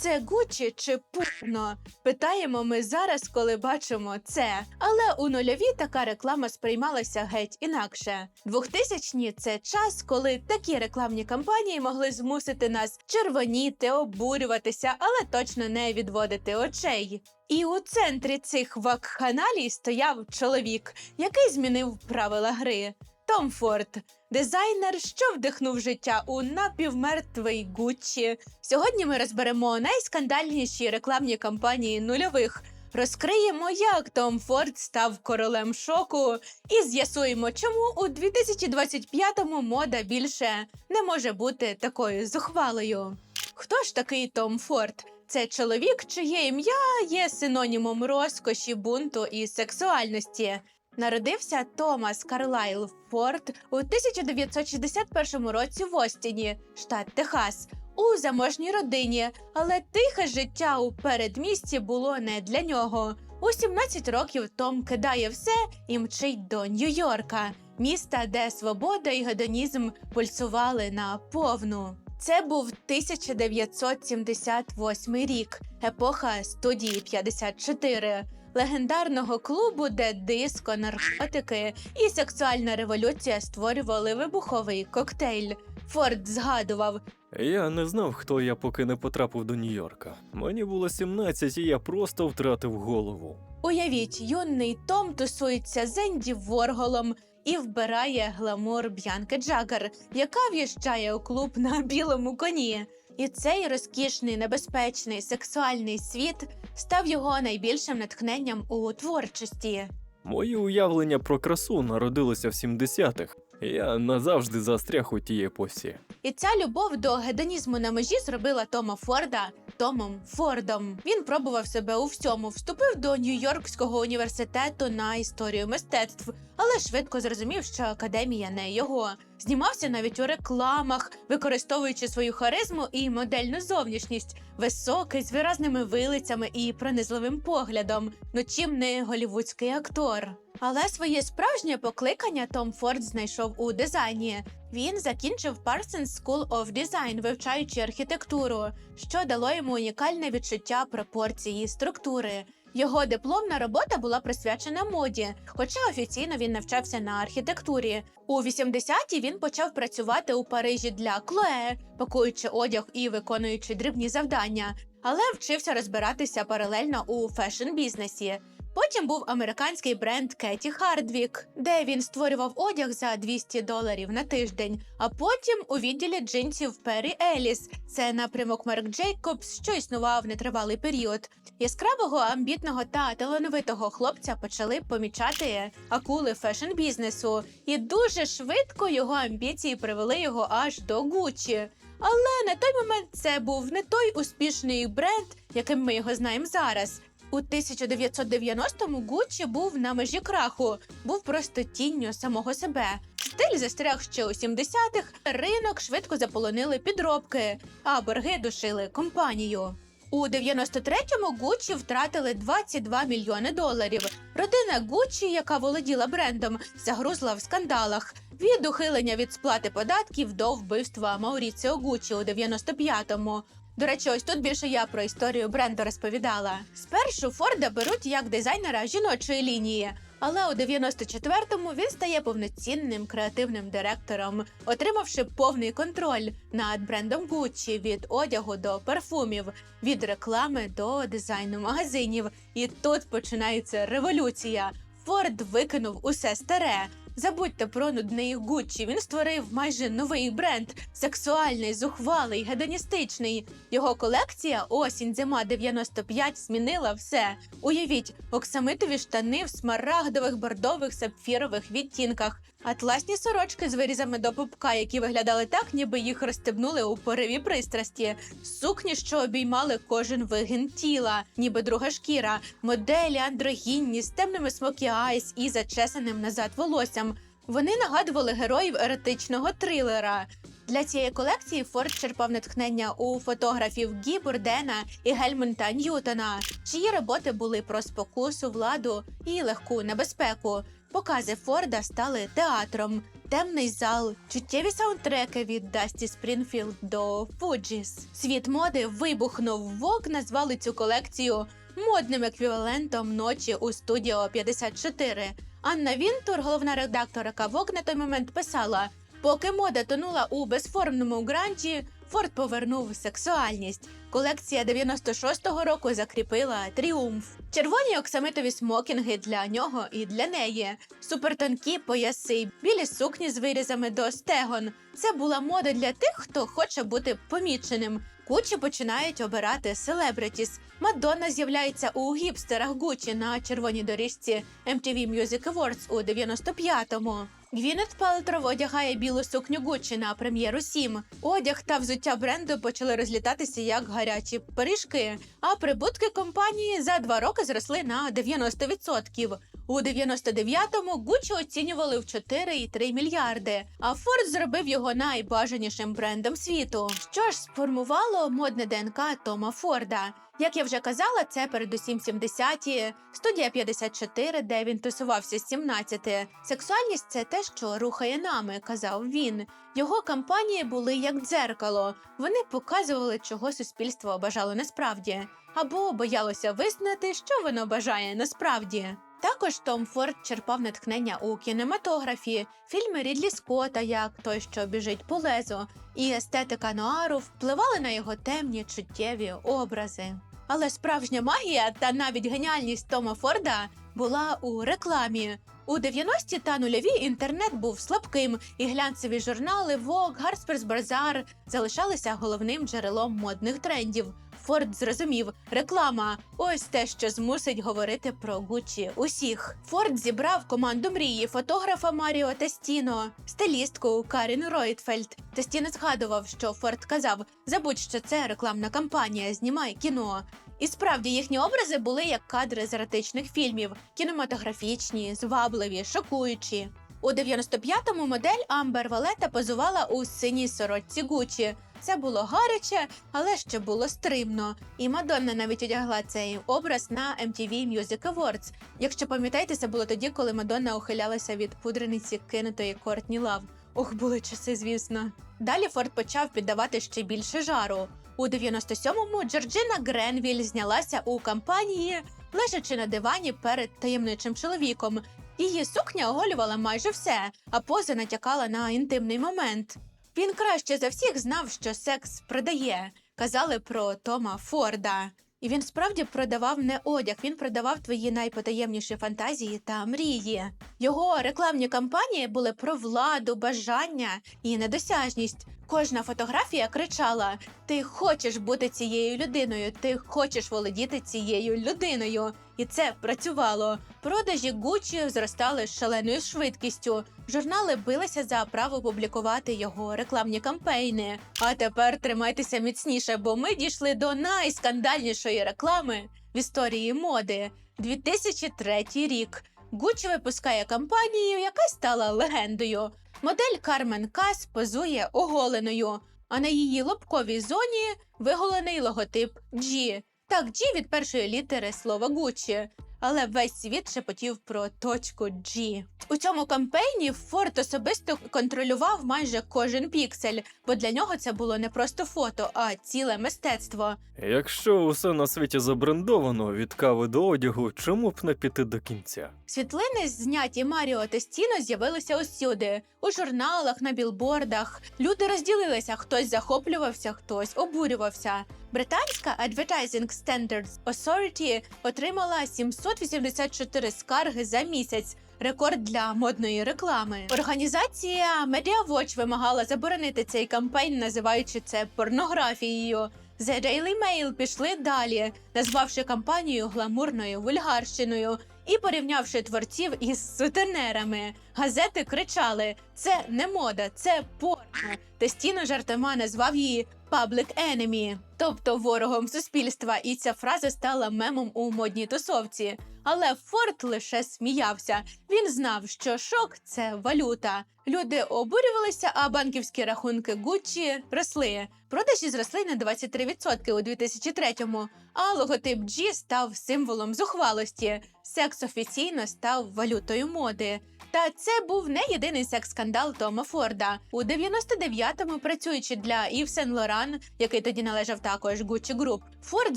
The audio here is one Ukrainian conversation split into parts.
Це Гуччі чи пурно? Питаємо ми зараз, коли бачимо це. Але у нульові така реклама сприймалася геть інакше. 2000-ні – це час, коли такі рекламні кампанії могли змусити нас червоніти, обурюватися, але точно не відводити очей. І у центрі цих вакханалій стояв чоловік, який змінив правила гри. Том Форд, дизайнер, що вдихнув життя у напівмертвий Гуччі. Сьогодні ми розберемо найскандальніші рекламні кампанії нульових. Розкриємо, як Том Форд став королем шоку, і з'ясуємо, чому у 2025-му мода більше не може бути такою зухвалою. Хто ж такий Том Форд? Це чоловік, чиє ім'я є синонімом розкоші, бунту і сексуальності. Народився Томас Карлайл Форд у 1961 році в Остіні, штат Техас, у заможній родині, але тихе життя у передмісті було не для нього. У 17 років Том кидає все і мчить до Нью-Йорка, міста, де свобода і гедонізм пульсували на повну. Це був 1978 рік, епоха студії 54, легендарного клубу, де диско, наркотики і сексуальна революція створювали вибуховий коктейль. Форд згадував, Я не знав, хто я, поки не потрапив до Нью-Йорка. Мені було 17, і я просто втратив голову. Уявіть, юний Том тусується з Енді Ворголом і вбирає гламур Б'янки Джаггер, яка в'їжджає у клуб на білому коні. І цей розкішний, небезпечний сексуальний світ став його найбільшим натхненням у творчості. Мої уявлення про красу народилися в 70-х. Я назавжди застряг у тій епосі. І ця любов до гедонізму на межі зробила Тома Форда Томом Фордом. Він пробував себе у всьому, вступив до Нью-Йоркського університету на історію мистецтв, але швидко зрозумів, що академія не його. Знімався навіть у рекламах, використовуючи свою харизму і модельну зовнішність, високий з виразними вилицями і пронизливим поглядом. Ну чим не голівудський актор. Але своє справжнє покликання Том Форд знайшов у дизайні. Він закінчив Parsons School of Design, вивчаючи архітектуру, що дало йому унікальне відчуття пропорції структури. Його дипломна робота була присвячена моді, хоча офіційно він навчався на архітектурі. У 80-ті він почав працювати у Парижі для Клое, пакуючи одяг і виконуючи дрібні завдання, але вчився розбиратися паралельно у фешн-бізнесі. Потім був американський бренд Кеті Хардвік, де він створював одяг за 200 доларів на тиждень. А потім у відділі джинсів Перрі Еліс. Це напрямок Марк Джейкобс, що існував нетривалий період. Яскравого, амбітного та талановитого хлопця почали помічати акули фешн-бізнесу, і дуже швидко його амбіції привели його аж до Гуччі. Але на той момент це був не той успішний бренд, яким ми його знаємо зараз. У 1990-му Гуччі був на межі краху, був просто тінню самого себе. Стиль застряг ще у 70-х, ринок швидко заполонили підробки, а борги душили компанію. У 93-му Гуччі втратили 22 мільйони доларів. Родина Гуччі, яка володіла брендом, загрузла в скандалах. Від ухилення від сплати податків до вбивства Мауріціо Гуччі у 95-му. До речі, ось тут більше я про історію бренду розповідала. Спершу Форда беруть як дизайнера жіночої лінії, але у 94-му він стає повноцінним креативним директором, отримавши повний контроль над брендом Gucci від одягу до парфумів, від реклами до дизайну магазинів. І тут починається революція. Форд викинув усе старе. Забудьте про нудний Гуччі. Він створив майже новий бренд, сексуальний, зухвалий, гедоністичний. Його колекція осінь зима 95 змінила все. Уявіть, оксамитові штани в смарагдових, бордових, сапфірових відтінках, атласні сорочки з вирізами до пупка, які виглядали так, ніби їх розстебнули у пориві пристрасті, сукні, що обіймали кожен вигін тіла, ніби друга шкіра, моделі андрогінні з темними смокі айс і зачесаним назад волоссям. Вони нагадували героїв еретичного трилера. Для цієї колекції Форд черпав натхнення у фотографів Гі Бурдена і Гельмунта Ньютона, чиї роботи були про спокусу, владу і легку небезпеку. Покази Форда стали театром, темний зал, чуттєві саундтреки від Дасті Спрінфілд до Фуджіс. Світ моди вибухнув. Вок назвали цю колекцію модним еквівалентом ночі у студіо 54. Анна Вінтур, головна редакторка Vogue на той момент, писала: поки мода тонула у безформному гранжі, Форд повернув сексуальність. Колекція 96-го року закріпила тріумф. Червоні оксамитові смокінги для нього і для неї, супертонкі пояси, білі сукні з вирізами до стегон. Це була мода для тих, хто хоче бути поміченим. Гучі починають обирати селебритіс. Мадонна з'являється у гіпстерах Гучі на червоній доріжці MTV Music Awards у 95-му. Гвінет Палтров одягає білу сукню Гуччі на прем'єру 7. Одяг та взуття бренду почали розлітатися як гарячі пиріжки, а прибутки компанії за два роки зросли на 90%. У 99-му Гуччі оцінювали в 4,3 мільярди, а Форд зробив його найбажанішим брендом світу. Що ж сформувало модне ДНК Тома Форда? Як я вже казала, це передусім 70-ті, студія 54, де він тусувався з 17. Сексуальність це те, що рухає нами, казав він. Його кампанії були як дзеркало. Вони показували, чого суспільство бажало насправді, або боялося визнати, що воно бажає насправді. Також Том Форд черпав натхнення у кінематографі, фільми Рідлі Скотта, як той, що біжить по лезу, і естетика нуару впливали на його темні чуттєві образи. Але справжня магія та навіть геніальність Тома Форда була у рекламі. У 90-ті та нульові інтернет був слабким, і глянцеві журнали Vogue, Harper's Bazaar залишалися головним джерелом модних трендів. Форд зрозумів, реклама ось те, що змусить говорити про Гуччі усіх. Форд зібрав команду мрії фотографа Маріо Тестіно, стилістку Карін Ройтфельд. Тестіно згадував, що Форд казав: забудь, що це рекламна кампанія, знімай кіно. І справді їхні образи були як кадри з еротичних фільмів: кінематографічні, звабливі, шокуючі. У 95-му модель Амбер Валета позувала у синій сорочці Гуччі. Це було гаряче, але ще було стримно. І Мадонна навіть одягла цей образ на MTV Music Awards. Якщо пам'ятаєте, це було тоді, коли Мадонна ухилялася від пудрениці кинутої Кортні Лав. Ох, були часи, звісно. Далі Форд почав піддавати ще більше жару. У 97-му Джорджина Гренвіль знялася у кампанії, лежачи на дивані перед таємничим чоловіком. Її сукня оголювала майже все, а поза натякала на інтимний момент. Він краще за всіх знав, що секс продає. Казали про Тома Форда. І він справді продавав не одяг, він продавав твої найпотаємніші фантазії та мрії. Його рекламні кампанії були про владу, бажання і недосяжність. Кожна фотографія кричала: Ти хочеш бути цією людиною, ти хочеш володіти цією людиною. І це працювало. Продажі Гуччі зростали шаленою швидкістю. Журнали билися за право публікувати його рекламні кампейни. А тепер тримайтеся міцніше, бо ми дійшли до найскандальнішої реклами в історії моди. 2003 рік. Гуччі випускає кампанію, яка стала легендою. Модель Кармен Кас позує оголеною, а на її лобковій зоні виголений логотип G. Так, G від першої літери слова Гуччі. Але весь світ шепотів про точку G. У цьому кампейні Форд особисто контролював майже кожен піксель, бо для нього це було не просто фото, а ціле мистецтво. Якщо усе на світі забрендовано від кави до одягу, чому б не піти до кінця? Світлини, зняті Маріо Тестіно, з'явилися усюди у журналах, на білбордах. Люди розділилися: хтось захоплювався, хтось обурювався. Британська Advertising Standards Authority отримала 784 скарги за місяць. Рекорд для модної реклами. Організація MediaWatch вимагала заборонити цей кампейн, називаючи це порнографією. The Daily Mail пішли далі, назвавши кампанію гламурною вульгарщиною і порівнявши творців із сутенерами. Газети кричали: це не мода, це порно. Тестіно жартома назвав її Public Enemy, тобто ворогом суспільства, і ця фраза стала мемом у модній тусовці. Але Форд лише сміявся. Він знав, що шок це валюта. Люди обурювалися, а банківські рахунки Гуччі росли. Продажі зросли на 23% у 2003-му, а логотип G став символом зухвалості. Секс офіційно став валютою моди. Та це був не єдиний секс-скандал Тома Форда. У 99-му, працюючи для Yves Saint Laurent, який тоді належав також Gucci Group, Форд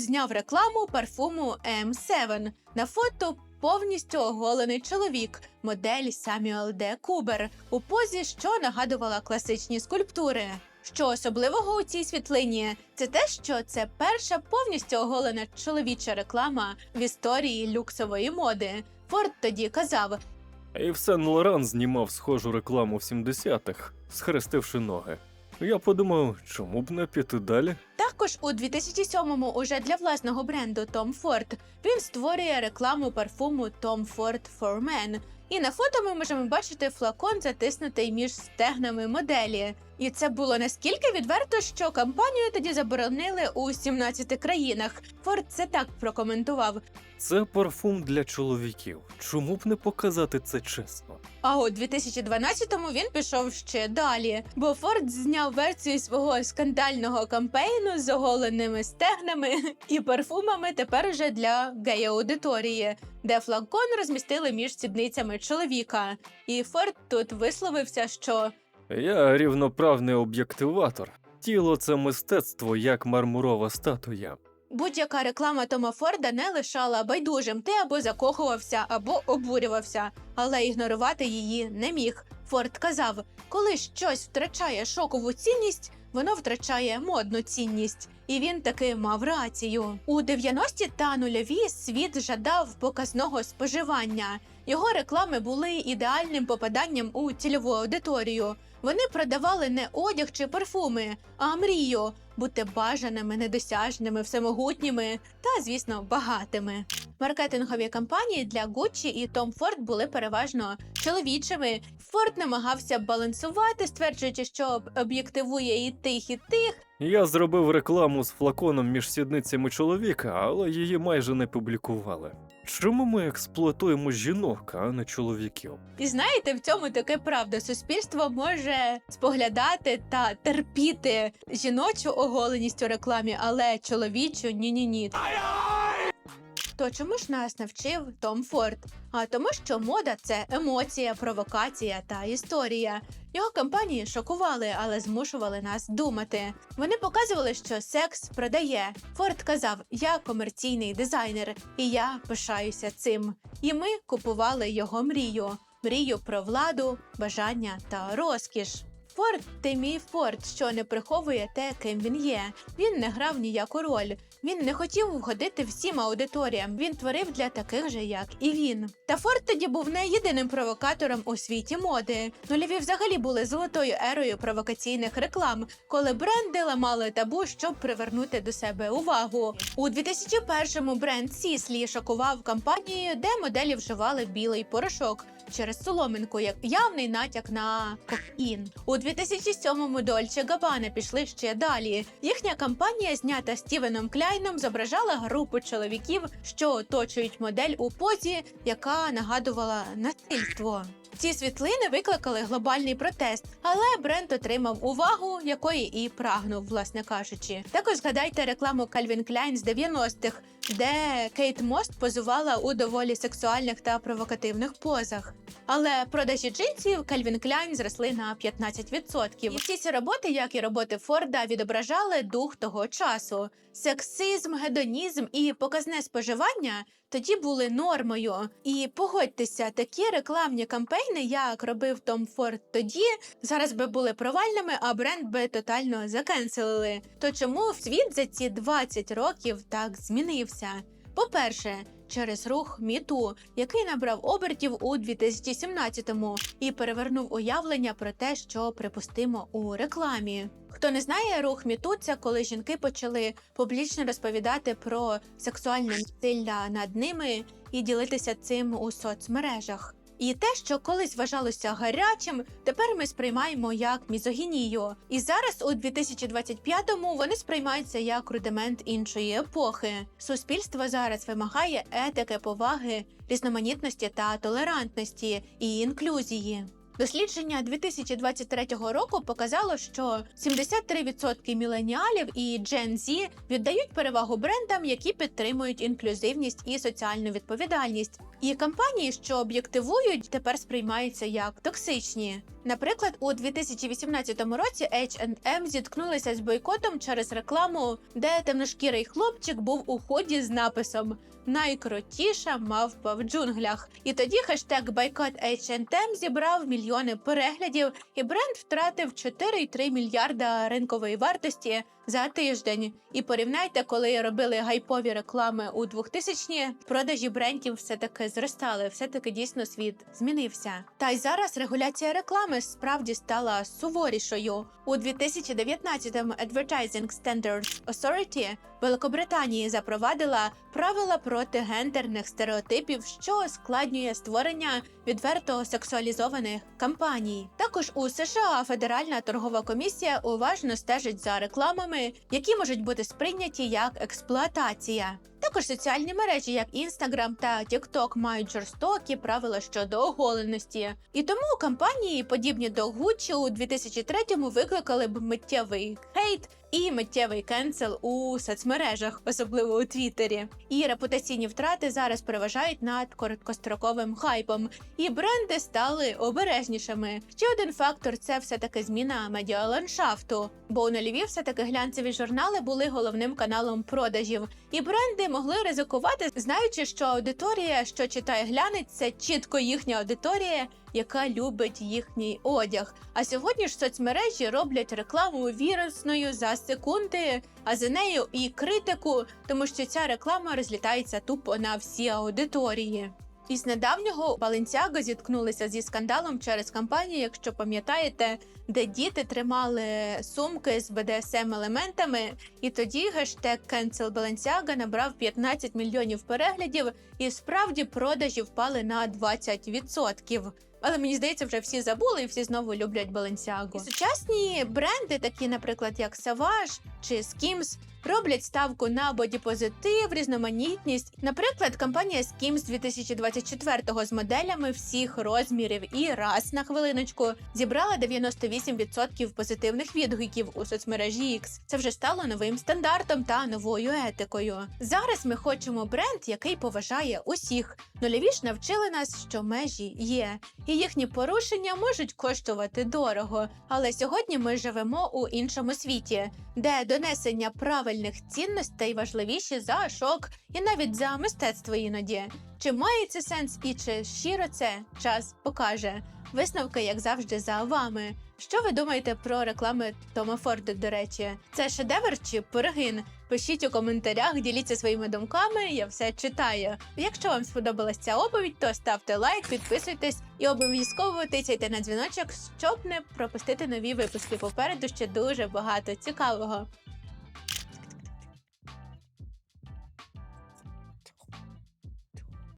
зняв рекламу парфуму M7. На фото повністю оголений чоловік, модель Самюел Де Кубер, у позі, що нагадувала класичні скульптури. Що особливого у цій світлині, це те, що це перша повністю оголена чоловіча реклама в історії люксової моди. Форд тоді казав: І все Лоран знімав схожу рекламу в 70-х, схрестивши ноги. Я подумав, чому б не піти далі? Також у 2007-му уже для власного бренду Tom Ford він створює рекламу парфуму Tom Ford for Men. І на фото ми можемо бачити флакон, затиснутий між стегнами моделі. І це було наскільки відверто, що кампанію тоді заборонили у 17 країнах. Форд це так прокоментував. Це парфум для чоловіків. Чому б не показати це чесно? А у 2012-му він пішов ще далі, бо Форд зняв версію свого скандального кампейну з оголеними стегнами і парфумами тепер уже для гея-аудиторії, де флакон розмістили між сідницями чоловіка. І Форд тут висловився, що Я рівноправний об'єктиватор. Тіло це мистецтво, як мармурова статуя. Будь-яка реклама Тома Форда не лишала байдужим. Ти або закохувався, або обурювався, але ігнорувати її не міг. Форд казав: коли щось втрачає шокову цінність, воно втрачає модну цінність. І він таки мав рацію. У 90-ті та нульові світ жадав показного споживання. Його реклами були ідеальним попаданням у цільову аудиторію. Вони продавали не одяг чи парфуми, а мрію бути бажаними, недосяжними, всемогутніми та, звісно, багатими. Маркетингові кампанії для Gucci і Tom Ford були переважно чоловічими. Форд намагався балансувати, стверджуючи, що об'єктивує і тих, і тих. Я зробив рекламу з флаконом між сідницями чоловіка, але її майже не публікували. Чому ми експлуатуємо жінок, а не чоловіків? І знаєте, в цьому таке правда. Суспільство може споглядати та терпіти жіночу оголеність у рекламі, але чоловічу ні-ні ні. То чому ж нас навчив Том Форд? А тому, що мода це емоція, провокація та історія. Його кампанії шокували, але змушували нас думати. Вони показували, що секс продає. Форд казав: Я комерційний дизайнер, і я пишаюся цим. І ми купували його мрію мрію про владу, бажання та розкіш. Форд це мій Форд, що не приховує те, ким він є. Він не грав ніяку роль. Він не хотів вгодити всім аудиторіям. Він творив для таких же, як і він. Та Форд тоді був не єдиним провокатором у світі моди. Нульові взагалі були золотою ерою провокаційних реклам, коли бренди ламали табу, щоб привернути до себе увагу. У 2001-му бренд Сіслі шокував кампанією, де моделі вживали білий порошок через соломинку, як явний натяк на кокаїн. У 2007-му Дольче Габана пішли ще далі. Їхня кампанія, знята Стівеном Кляйном, зображала групу чоловіків, що оточують модель у позі, яка нагадувала насильство. Ці світлини викликали глобальний протест, але бренд отримав увагу, якої і прагнув, власне кажучи. Також згадайте рекламу Calvin Klein з 90-х, де Кейт Мост позувала у доволі сексуальних та провокативних позах. Але продажі джинсів Calvin Klein зросли на 15%. І всі ці роботи, як і роботи Форда, відображали дух того часу. Сексизм, гедонізм і показне споживання тоді були нормою. І погодьтеся, такі рекламні кампейни, як робив Том Форд тоді, зараз би були провальними, а бренд би тотально закенселили. То чому світ за ці 20 років так змінився? По-перше, через рух Міту, який набрав обертів у 2017-му і перевернув уявлення про те, що припустимо у рекламі. Хто не знає, рух Міту це коли жінки почали публічно розповідати про сексуальне насилля над ними і ділитися цим у соцмережах. І те, що колись вважалося гарячим, тепер ми сприймаємо як мізогінію. І зараз, у 2025-му, вони сприймаються як рудимент іншої епохи. Суспільство зараз вимагає етики, поваги, різноманітності та толерантності і інклюзії. Дослідження 2023 року показало, що 73% міленіалів і Gen Z віддають перевагу брендам, які підтримують інклюзивність і соціальну відповідальність. І компанії, що об'єктивують, тепер сприймаються як токсичні. Наприклад, у 2018 році H&M зіткнулися з бойкотом через рекламу, де темношкірий хлопчик був у ході з написом Найкрутіша мавпа в джунглях. І тоді хештег бойкот H&M зібрав мільйони переглядів, і бренд втратив 4,3 мільярда ринкової вартості за тиждень. І порівняйте, коли робили гайпові реклами у 2000-ні, продажі брендів все таки зростали. Все таки дійсно світ змінився. Та й зараз регуляція реклами справді стала суворішою. У 2019-му Advertising Standards Authority Великобританії запровадила правила проти гендерних стереотипів, що ускладнює створення відверто сексуалізованих кампаній. Також у США Федеральна торгова комісія уважно стежить за рекламами, які можуть бути сприйняті як експлуатація. Також соціальні мережі, як Instagram та TikTok, мають жорстокі правила щодо оголеності. І тому компанії, подібні до Gucci, у 2003-му викликали б миттєвий хейт і миттєвий кенсел у соцмережах, особливо у Твіттері. І репутаційні втрати зараз переважають над короткостроковим хайпом, і бренди стали обережнішими. Ще один фактор це все таки зміна медіаландшафту, бо у нульові все таки глянцеві журнали були головним каналом продажів, і бренди могли ризикувати, знаючи, що аудиторія, що читає глянець, це чітко їхня аудиторія, яка любить їхній одяг. А сьогодні ж соцмережі роблять рекламу вірусною за секунди, а за нею і критику, тому що ця реклама розлітається тупо на всі аудиторії. Із недавнього Balenciaga зіткнулися зі скандалом через кампанію, якщо пам'ятаєте, де діти тримали сумки з BDSM елементами, і тоді гештег Cancel Balenciaga набрав 15 мільйонів переглядів, і справді продажі впали на 20%. Але мені здається, вже всі забули і всі знову люблять Balenciaga. І сучасні бренди, такі, наприклад, як Savage чи Skims, роблять ставку на бодіпозитив, різноманітність. Наприклад, компанія Skims 2024-го з моделями всіх розмірів і рас на хвилиночку зібрала 98% позитивних відгуків у соцмережі X. Це вже стало новим стандартом та новою етикою. Зараз ми хочемо бренд, який поважає усіх. Нульові ж навчили нас, що межі є, і їхні порушення можуть коштувати дорого. Але сьогодні ми живемо у іншому світі, де донесення правильних цінностей важливіші за шок і навіть за мистецтво іноді. Чи має це сенс і чи щиро це час покаже? Висновки, як завжди, за вами. Що ви думаєте про реклами Тома Форда, до речі? Це шедевр чи перегин? Пишіть у коментарях, діліться своїми думками, я все читаю. Якщо вам сподобалась ця оповідь, то ставте лайк, підписуйтесь і обов'язково тицяйте на дзвіночок, щоб не пропустити нові випуски. Попереду ще дуже багато цікавого.